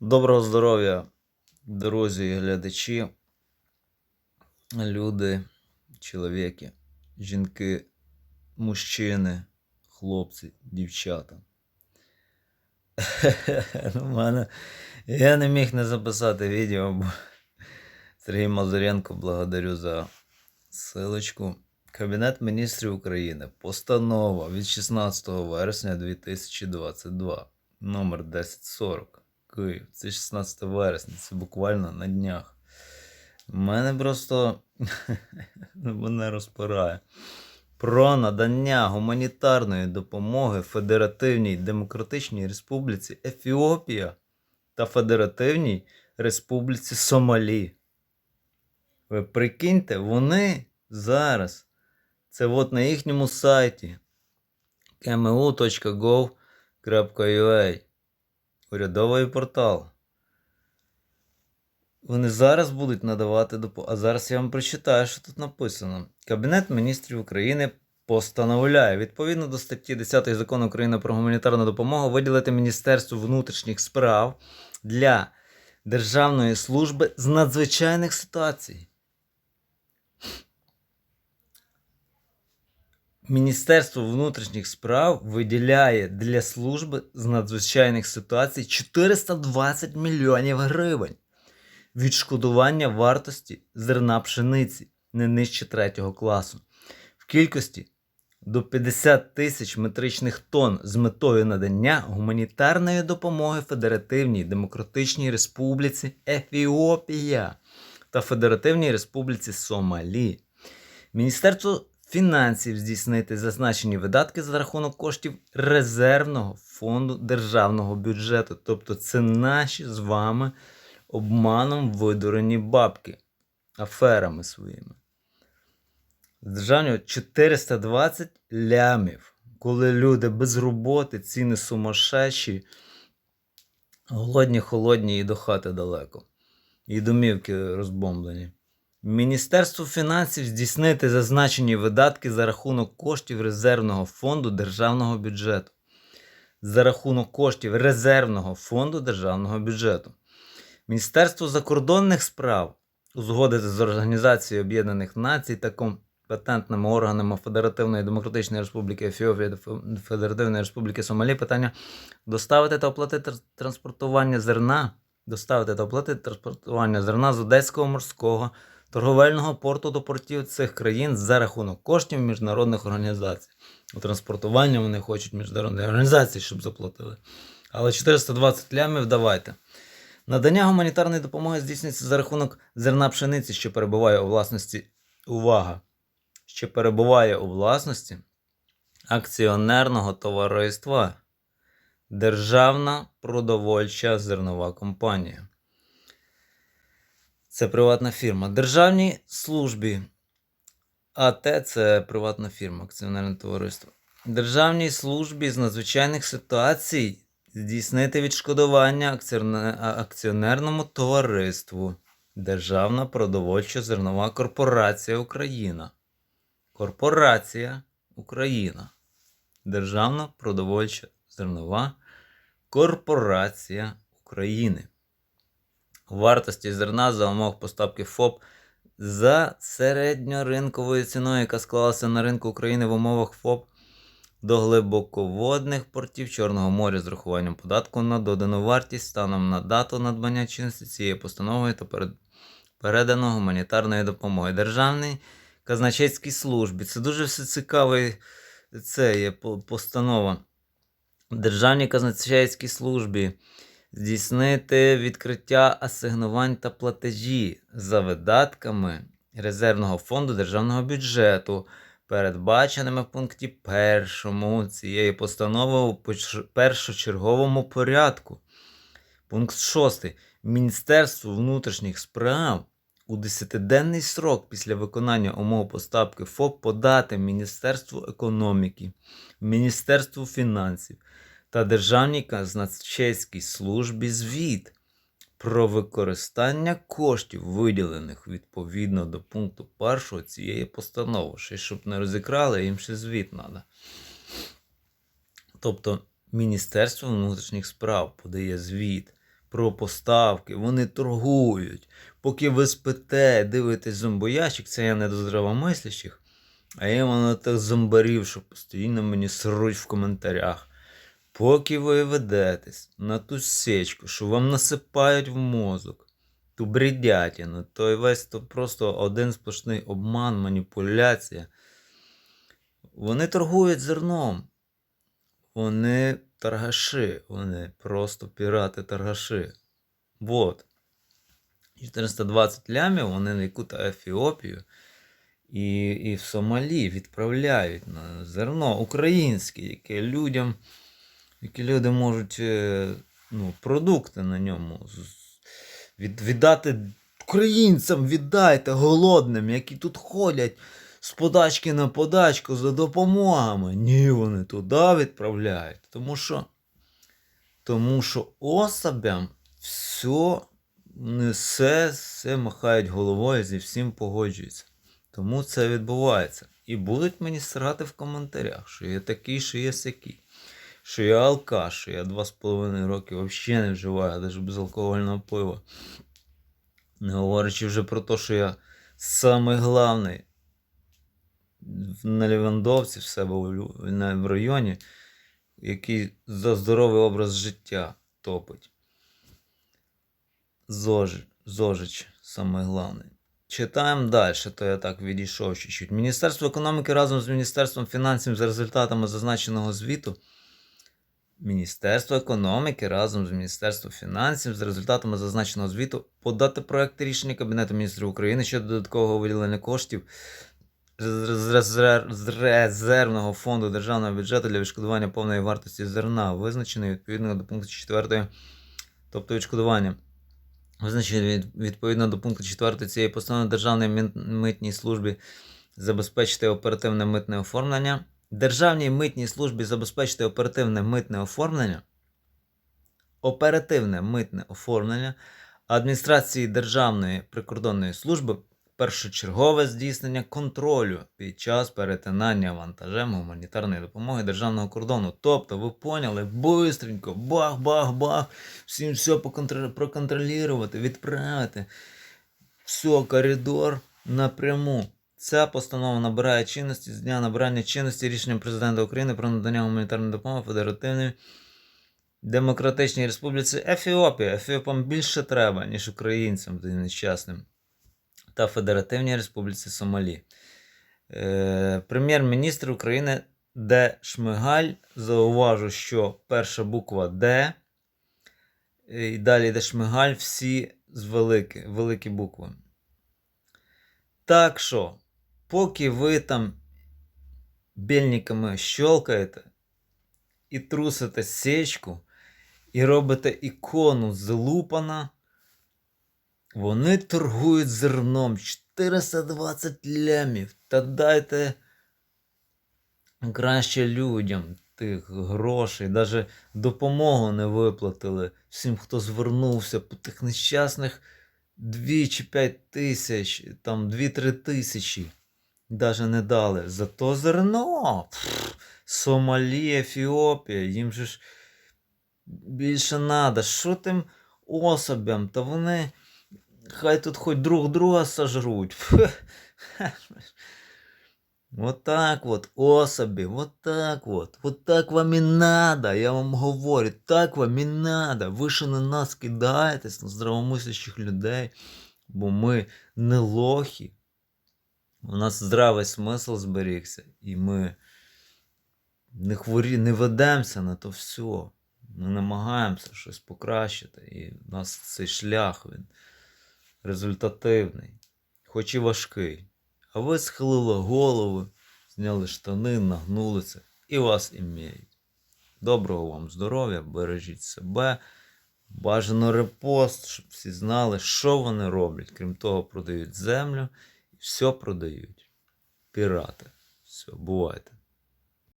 Доброго здоров'я, друзі і глядачі, люди, чоловіки, жінки, мужчини, хлопці, дівчата. Ну, мене... Я не міг не записати відео, бо Сергій Мазуренко, благодарю за силочку. Кабінет міністрів України. Постанова від 16 вересня 2022. Номер 1040. Київ. Це 16 вересня. Це буквально на днях. Мене просто мене розпирає. Про надання гуманітарної допомоги Федеративній Демократичній Республіці Ефіопія та Федеративній Республіці Сомалі. Ви прикиньте, вони зараз. Це от на їхньому сайті kmu.gov.ua Урядовий портал. Вони зараз будуть надавати допомогу. А зараз я вам прочитаю, що тут написано. Кабінет міністрів України постановляє відповідно до статті 10 закону України про гуманітарну допомогу виділити Міністерству внутрішніх справ для Державної служби з надзвичайних ситуацій. Міністерство внутрішніх справ виділяє для служби з надзвичайних ситуацій 420 мільйонів гривень відшкодування вартості зерна пшениці не нижче третього класу в кількості до 50 тисяч метричних тонн з метою надання гуманітарної допомоги Федеративній Демократичній Республіці Ефіопія та Федеративній Республіці Сомалі. Міністерство фінансів здійснити зазначені видатки за рахунок коштів резервного фонду державного бюджету. Тобто це наші з вами обманом видурені бабки аферами своїми. З державного 420 лямів, коли люди без роботи, ціни сумасшедші, голодні, холодні і до хати далеко. І домівки розбомблені. Міністерство фінансів здійснити зазначені видатки за рахунок коштів резервного фонду державного бюджету. За рахунок коштів резервного фонду державного бюджету. Міністерство закордонних справ узгодити з Організацією Об'єднаних Націй та компетентними органами Федеративної Демократичної Республіки Ефіопія та Федеративної Республіки Сомалі питання доставити та оплатити транспортування зерна, доставити та оплатити транспортування зерна з Одеського морського торговельного порту до портів цих країн за рахунок коштів міжнародних організацій. У транспортування вони хочуть міжнародні організації, щоб заплатили. Але 420 лямів давайте. Надання гуманітарної допомоги здійснюється за рахунок зерна пшениці, що перебуває у власності. Увага! Що перебуває у власності акціонерного товариства Державна продовольча зернова компанія. Це приватна фірма. Державній службі. АТ це приватна фірма, акціонерне товариство. Державній службі з надзвичайних ситуацій здійснити відшкодування акціонерному товариству. Державна продовольча зернова корпорація Україна. Корпорація Україна. Державна продовольча зернова корпорація України. Вартості зерна за умов поставки ФОП за середньоринковою ціною, яка склалася на ринку України в умовах ФОП до глибоководних портів Чорного моря з рахуванням податку на додану вартість станом на дату надбання чинності цієї постанови та передано гуманітарної допомоги Державній казначейській службі. Це дуже все цікавий це є постанова. Державній казначейській службі здійснити відкриття асигнувань та платежі за видатками резервного фонду державного бюджету, передбаченими в пункті першому цієї постанови у першочерговому порядку. Пункт 6. Міністерство внутрішніх справ у 10-денний срок після виконання умов поставки ФОП подати Міністерству економіки, Міністерству фінансів та Державній казначейській службі звіт про використання коштів, виділених відповідно до пункту першого цієї постанови. Ще щоб не розікрали, їм ще звіт треба. Тобто Міністерство внутрішніх справ подає звіт про поставки, вони торгують. Поки ви спите, дивитесь зомбоящик, це я не до здравомислящих, а я на тих зомбарів, що постійно мені сруть в коментарях. Поки ви ведетесь на ту сечку, що вам насипають в мозок, ту бредятину, то й весь то просто один сплошний обман, маніпуляція. Вони торгують зерном. Вони торгаші, вони просто пірати-торгаші. Вот. 420 лямів вони на яку Ефіопію і, і в Сомалі відправляють на зерно українське, яке людям, які люди можуть е, ну, продукти на ньому від, віддати українцям, віддайте голодним, які тут ходять з подачки на подачку за допомогами. Ні, вони туди відправляють. Тому що, тому що особям все несе, все махають головою, зі всім погоджуються. Тому це відбувається. І будуть мені срати в коментарях, що я такий, що я сякий. Що я алкаш, що я два з половиною роки взагалі не вживаю, навіть безалкогольного пива. Не говорячи вже про те, що я самий главний на Лівандовці в себе в районі, який за здоровий образ життя топить. Зож, Зожич, самий главний. Читаємо далі, то я так відійшов чуть-чуть. Міністерство економіки разом з Міністерством фінансів за результатами зазначеного звіту. Міністерство економіки разом з Міністерством фінансів за результатами зазначеного звіту подати проекти рішення Кабінету міністрів України щодо додаткового виділення коштів з резервного фонду державного бюджету для відшкодування повної вартості зерна, визначеної відповідно до пункту 4, тобто відшкодування. Визначений відповідно до пункту 4 цієї постанови Державній мін- митній службі забезпечити оперативне митне оформлення. Державній митній службі забезпечити оперативне митне оформлення. Оперативне митне оформлення адміністрації Державної прикордонної служби першочергове здійснення контролю під час перетинання вантажем гуманітарної допомоги державного кордону. Тобто, ви поняли, бистренько, бах-бах-бах, всім все проконтролювати, відправити. Все, коридор напряму. Ця постанова набирає чинності з дня набирання чинності рішенням президента України про надання гуманітарної допомоги Федеративній Демократичній Республіці Ефіопія. Ефіопам більше треба, ніж українцям нещасним. Та Федеративній Республіці Сомалі. Е, Прем'єр-міністр України Д. Шмигаль. Зауважу, що перша буква Д. І далі йде Шмигаль, всі з великі, великі букви. Так що, поки ви там більниками щелкаєте і трусите сечку, і робите ікону з лупана, вони торгують зерном 420 лямів. Та дайте краще людям тих грошей, навіть допомогу не виплатили всім, хто звернувся по тих нещасних 2 чи 5 тисяч, там 2-3 тисячі. Даже не дали. Зато зерно. Пф, Сомалі, Ефіопія, їм же ж більше надо. Що тим особям? Та вони хай тут хоч друг друга сожруть. Вот так вот, особи, вот так вот, вот так вам і надо, я вам говорю, так вам і надо. Ви ще на нас кидаєтесь, на здравомислячих людей, бо ми не лохи. У нас здравий смисл зберігся, і ми не хворі, не ведемося на то все. Ми намагаємося щось покращити. І у нас цей шлях він результативний, хоч і важкий. А ви схилили голови, зняли штани, нагнулися і вас імеють. Доброго вам здоров'я, бережіть себе. Бажано репост, щоб всі знали, що вони роблять. Крім того, продають землю все продають. Пірати. Все, бувайте.